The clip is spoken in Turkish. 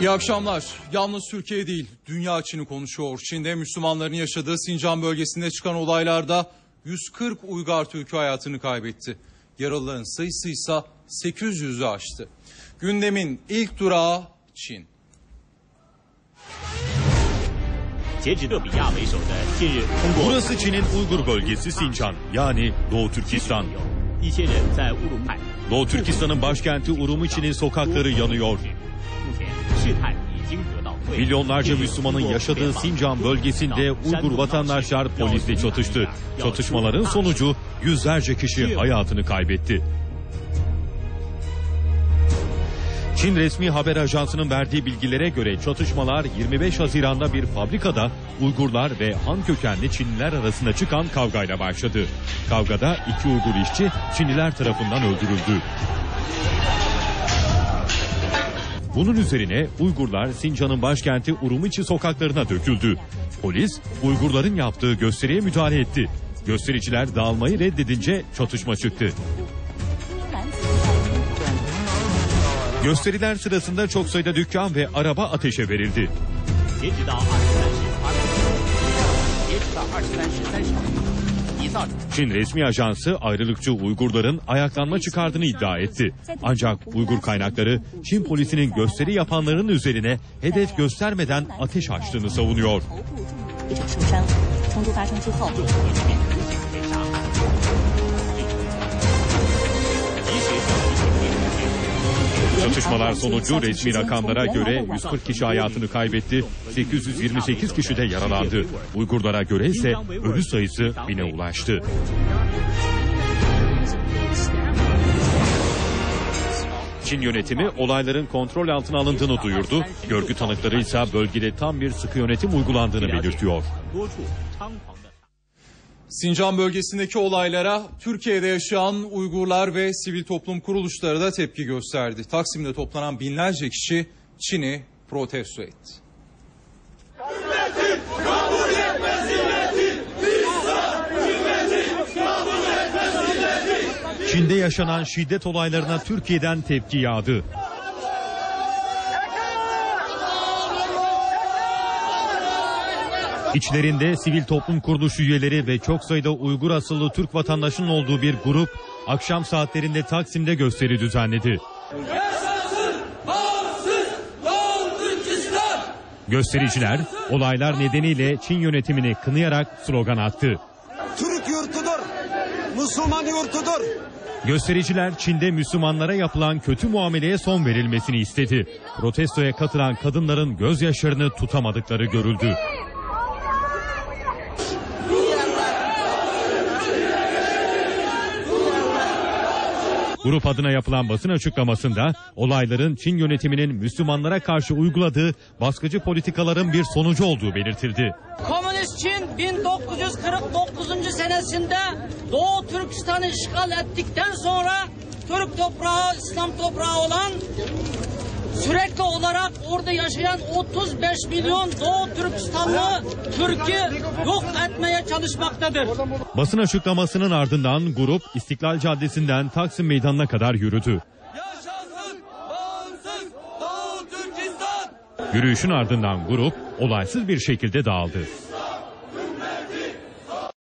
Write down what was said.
İyi akşamlar. Yalnız Türkiye değil, dünya Çin'i konuşuyor. Çin'de Müslümanların yaşadığı Sincan bölgesinde çıkan olaylarda 140 Uygar Türk'ü hayatını kaybetti. Yaralıların sayısı ise 800'ü aştı. Gündemin ilk durağı Çin. 截止勒比亚为首的近日通过 Burası Çin'in Uygur bölgesi Sincan yani Doğu Türkistan. 一些人在乌鲁木齐 Doğu Türkistan'ın başkenti Urumçi'nin sokakları yanıyor. Milyonlarca Müslümanın yaşadığı Sincan bölgesinde Uygur vatandaşlar polisle çatıştı. Çatışmaların sonucu yüzlerce kişi hayatını kaybetti. Çin resmi haber ajansının verdiği bilgilere göre çatışmalar 25 Haziran'da bir fabrikada Uygurlar ve Han kökenli Çinliler arasında çıkan kavgayla başladı. Kavgada iki Uygur işçi Çinliler tarafından öldürüldü. Bunun üzerine Uygurlar Sincan'ın başkenti Urumçi sokaklarına döküldü. Polis Uygurların yaptığı gösteriye müdahale etti. Göstericiler dağılmayı reddedince çatışma çıktı. Gösteriler sırasında çok sayıda dükkan ve araba ateşe verildi. Çin resmi ajansı ayrılıkçı Uygurların ayaklanma çıkardığını iddia etti. Ancak Uygur kaynakları Çin polisinin gösteri yapanların üzerine hedef göstermeden ateş açtığını savunuyor. Çatışmalar sonucu resmi rakamlara göre 140 kişi hayatını kaybetti, 828 kişi de yaralandı. Uygurlara göre ise ölü sayısı bine ulaştı. Çin yönetimi olayların kontrol altına alındığını duyurdu. Görgü tanıkları ise bölgede tam bir sıkı yönetim uygulandığını belirtiyor. Sincan bölgesindeki olaylara Türkiye'de yaşayan Uygurlar ve sivil toplum kuruluşları da tepki gösterdi. Taksim'de toplanan binlerce kişi Çin'i protesto etti. Çin'de yaşanan şiddet olaylarına Türkiye'den tepki yağdı. İçlerinde sivil toplum kuruluşu üyeleri ve çok sayıda Uygur asıllı Türk vatandaşının olduğu bir grup akşam saatlerinde Taksim'de gösteri düzenledi. Göstericiler olaylar nedeniyle Çin yönetimini kınayarak slogan attı. Türk yurtudur. Müslüman yurtudur. Göstericiler Çin'de Müslümanlara yapılan kötü muameleye son verilmesini istedi. Protestoya katılan kadınların gözyaşlarını tutamadıkları görüldü. Grup adına yapılan basın açıklamasında olayların Çin yönetiminin Müslümanlara karşı uyguladığı baskıcı politikaların bir sonucu olduğu belirtildi. Komünist Çin 1949 senesinde Doğu Türkistan'ı işgal ettikten sonra Türk toprağı, İslam toprağı olan sürekli olarak orada yaşayan 35 milyon Doğu Türkistanlı Türk'ü yok etmeye çalışmaktadır. Basın açıklamasının ardından grup İstiklal Caddesi'nden Taksim Meydanı'na kadar yürüdü. Yaşasın bağımsız Doğu Türkistan! Yürüyüşün ardından grup olaysız bir şekilde dağıldı.